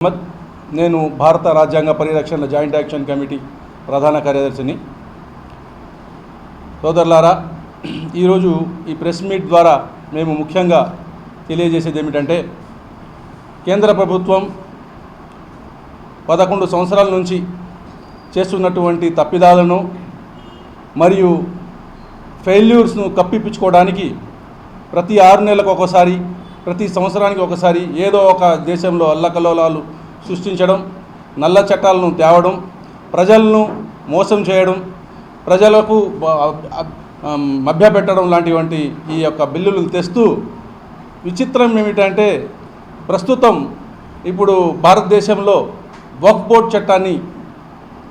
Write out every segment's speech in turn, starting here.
అహ్మద్ నేను భారత రాజ్యాంగ పరిరక్షణ జాయింట్ యాక్షన్ కమిటీ ప్రధాన కార్యదర్శిని. సోదరులారా ఈరోజు ఈ ప్రెస్ మీట్ ద్వారా మేము ముఖ్యంగా తెలియజేసేది ఏమిటంటే కేంద్ర ప్రభుత్వం పదకొండు సంవత్సరాల నుంచి చేస్తున్నటువంటి తప్పిదాలను మరియు ఫెయిల్యూర్స్ను కప్పిపుచ్చుకోవడానికి ప్రతి ఆరు నెలలకు ఒకసారి ప్రతి సంవత్సరానికి ఒకసారి ఏదో ఒక దేశంలో అల్లకల్లోలాలు సృష్టించడం నల్ల చట్టాలను తేవడం ప్రజలను మోసం చేయడం ప్రజలకు మభ్యపెట్టడం లాంటివంటి ఈ యొక్క బిల్లులు తెస్తూ విచిత్రం ఏమిటంటే ప్రస్తుతం ఇప్పుడు భారతదేశంలో వక్ఫ్ బోర్డ్ చట్టాన్ని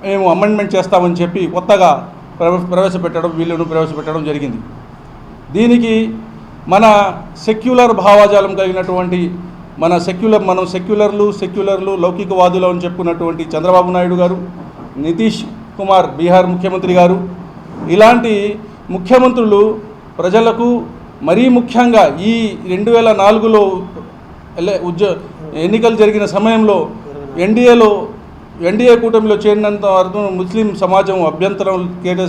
మేము అమెండ్మెంట్ చేస్తామని చెప్పి కొత్తగా ప్రవ- ప్రవేశపెట్టడం వీళ్ళను ప్రవేశపెట్టడం జరిగింది. దీనికి మన సెక్యులర్ భావజాలం కలిగినటువంటి మన సెక్యులర్ మనం సెక్యులర్లు సెక్యులర్లు లౌకికవాదులు అని చెప్పుకున్నటువంటి చంద్రబాబు నాయుడు గారు నితీష్ కుమార్ బీహార్ ముఖ్యమంత్రి గారు ఇలాంటి ముఖ్యమంత్రులు ప్రజలకు మరీ ముఖ్యంగా ఈ రెండు వేల నాలుగులో ఉద్య ఎన్నికలు జరిగిన సమయంలో ఎన్డీఏలో ఎన్డీఏ కూటమిలో చేరినంత వరకు ముస్లిం సమాజం అభ్యంతరం కేట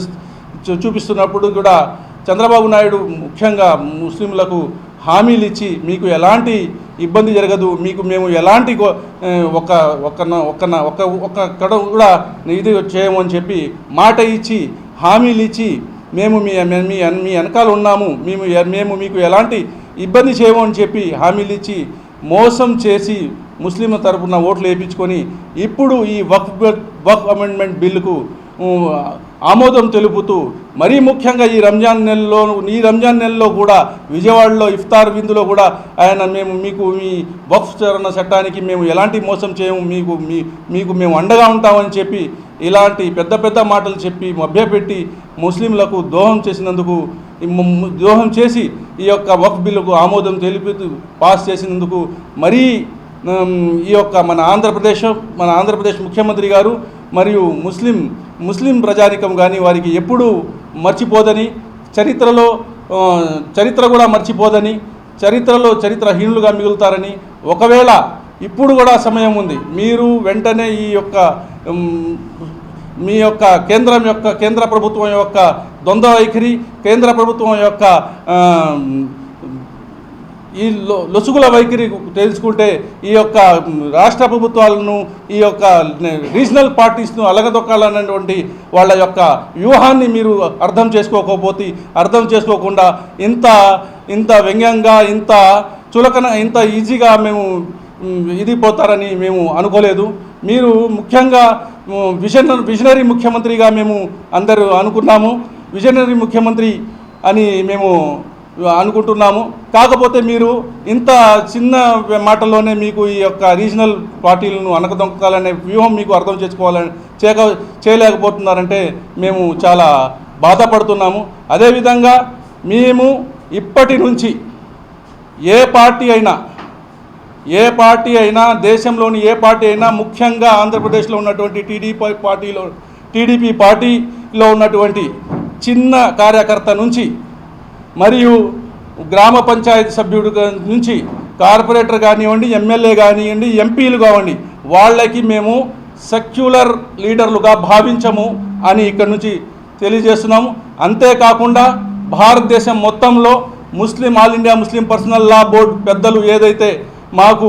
చూపిస్తున్నప్పుడు కూడా చంద్రబాబు నాయుడు ముఖ్యంగా ముస్లింలకు హామీలు ఇచ్చి మీకు ఎలాంటి ఇబ్బంది జరగదు మీకు మేము ఎలాంటి ఒక ఒక్కన ఒక్క ఒక ఒక్క కడ కూడా ఇది చేయమని చెప్పి మాట ఇచ్చి హామీలు ఇచ్చి మేము మీ మీ మీ వెనకాల ఉన్నాము మేము మేము మీకు ఎలాంటి ఇబ్బంది చేయమని చెప్పి హామీలు ఇచ్చి మోసం చేసి ముస్లింల తరపున ఓట్లు వేయించుకొని ఇప్పుడు ఈ వక్ వక్ అమెండ్మెంట్ బిల్లుకు ఆమోదం తెలుపుతూ మరీ ముఖ్యంగా ఈ రంజాన్ నెలలో ఈ రంజాన్ నెలలో కూడా విజయవాడలో ఇఫ్తార్ విందులో కూడా ఆయన మేము మీకు మీ వక్ఫ్ చరణ చట్టానికి మేము ఎలాంటి మోసం చేయము మీకు మీ మీకు మేము అండగా ఉంటామని చెప్పి ఇలాంటి పెద్ద పెద్ద మాటలు చెప్పి మభ్యపెట్టి ముస్లింలకు దోహం చేసినందుకు దోహం ద్రోహం చేసి ఈ యొక్క వక్ఫ్ బిల్లుకు ఆమోదం తెలుపుతూ పాస్ చేసినందుకు మరీ ఈ యొక్క మన ఆంధ్రప్రదేశ్ మన ఆంధ్రప్రదేశ్ ముఖ్యమంత్రి గారు మరియు ముస్లిం ముస్లిం ప్రజానికం కానీ వారికి ఎప్పుడూ మర్చిపోదని చరిత్రలో చరిత్ర కూడా మర్చిపోదని చరిత్రలో చరిత్రహీనులుగా మిగులుతారని ఒకవేళ ఇప్పుడు కూడా సమయం ఉంది మీరు వెంటనే ఈ యొక్క మీ యొక్క కేంద్రం యొక్క కేంద్ర ప్రభుత్వం యొక్క ద్వంద్వ వైఖరి కేంద్ర ప్రభుత్వం యొక్క ఈ లొసుగుల వైఖరి తెలుసుకుంటే ఈ యొక్క రాష్ట్ర ప్రభుత్వాలను ఈ యొక్క రీజనల్ పార్టీస్ను అలగదొక్కాలనేటువంటి వాళ్ళ యొక్క వ్యూహాన్ని మీరు అర్థం చేసుకోకపోతే అర్థం చేసుకోకుండా ఇంత ఇంత వ్యంగ్యంగా ఇంత చులకన ఇంత ఈజీగా మేము ఇది పోతారని మేము అనుకోలేదు. మీరు ముఖ్యంగా విజన విజనరీ ముఖ్యమంత్రిగా మేము అందరూ అనుకున్నాము. విజనరీ ముఖ్యమంత్రి అని మేము అనుకుంటున్నాము. కాకపోతే మీరు ఇంత చిన్న మాటల్లోనే మీకు ఈ యొక్క రీజనల్ పార్టీలను అనకదొంకాలనే వ్యూహం మీకు అర్థం చేసుకోవాలని చేయక చేయలేకపోతున్నారంటే మేము చాలా బాధపడుతున్నాము. అదేవిధంగా మేము ఇప్పటి నుంచి ఏ పార్టీ అయినా ఏ పార్టీ అయినా దేశంలోని ఏ పార్టీ అయినా ముఖ్యంగా ఆంధ్రప్రదేశ్లో ఉన్నటువంటి టీడీపీ పార్టీలో టీడీపీ పార్టీలో ఉన్నటువంటి చిన్న కార్యకర్త నుంచి మరియు గ్రామ పంచాయతీ సభ్యుడు నుంచి కార్పొరేటర్ కానివ్వండి ఎమ్మెల్యే కానివ్వండి ఎంపీలు కావండి వాళ్ళకి మేము సెక్యులర్ లీడర్లుగా భావించము అని ఇక్కడి నుంచి తెలియజేస్తున్నాము. అంతేకాకుండా భారతదేశం మొత్తంలో Muslim all India Muslim personal law board పెద్దలు ఏదైతే మాకు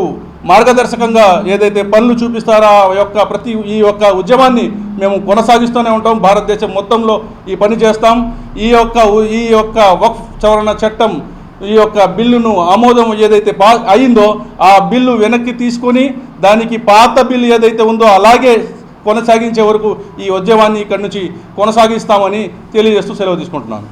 మార్గదర్శకంగా ఏదైతే పనులు చూపిస్తారో ఆ యొక్క ప్రతి ఈ యొక్క ఉద్యమాన్ని మేము కొనసాగిస్తూనే ఉంటాం. భారతదేశం మొత్తంలో ఈ పని చేస్తాం. ఈ యొక్క ఈ యొక్క వక్ఫ్ సవరణ చట్టం ఈ యొక్క బిల్లును ఆమోదం ఏదైతే పా అయిందో ఆ బిల్లు వెనక్కి తీసుకొని దానికి పాత బిల్లు ఏదైతే ఉందో అలాగే కొనసాగించే వరకు ఈ ఉద్యమాన్ని ఇక్కడి నుంచి కొనసాగిస్తామని తెలియజేస్తూ సెలవు తీసుకుంటున్నాను.